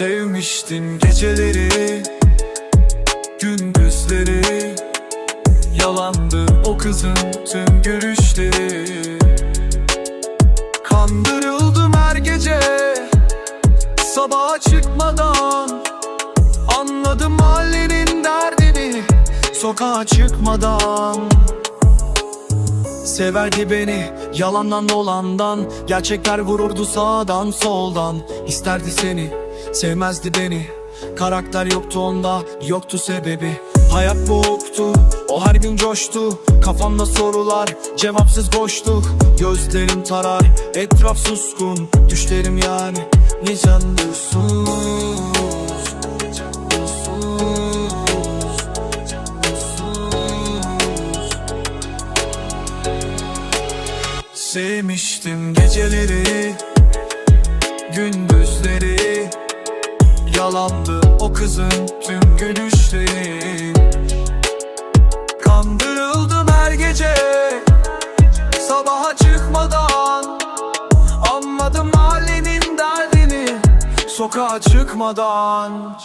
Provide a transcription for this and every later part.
Sevmiştim geceleri Gündüzleri. Yalandı o kızın tüm gülüşleri Kandırıldım her gece Sabaha çıkmadan. Anladım mahallenin derdini Sokağa çıkmadan. Severdi beni yalandan dolandan Gerçekler vururdu sağdan soldan. İsterdi seni sevmezdi beni. Karakter yoktu onda yoktu sebebi. Hayat boğuktu o her gün coştu. Kafamda sorular cevapsız boşluk. Gözlerim tarar etraf suskun. Düşlerim yani nican duysuz Sevmiştim geceleri Gündüzleri. Yalandı o kızın tüm gülüşleri. Kandırıldım her gece Sabaha çıkmadan. Anladım mahallenin derdini Sokağa çıkmadan.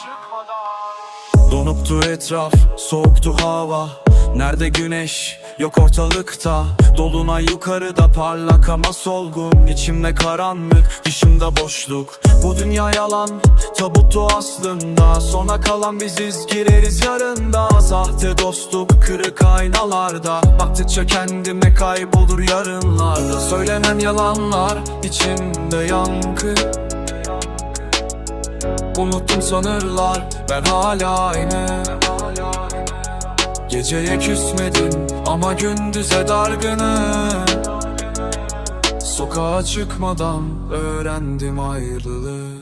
Donuptu etraf, soğuktu hava Nerede güneş, yok ortalıkta. Dolunay yukarıda parlak ama solgun. İçimde karanlık, dışımda boşluk. Bu dünya yalan, tabuttu aslında. Sona kalan biziz, gireriz yarında. Sahte dostluk, kırık aynalarda. Baktıkça kendime kaybolur yarınlarda. Söylenen yalanlar, içimde yankı. Unuttum sanırlar ben hala aynı Geceye küsmedim ama gündüze dargınım Sokağa çıkmadan öğrendim ayrılığı.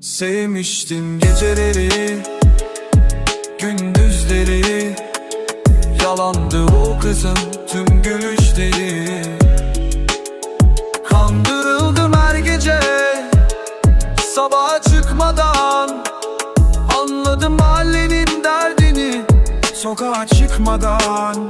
Sevmiştim geceleri Gündüzleri. Yalandı o kızın tüm gülüşleri Anladım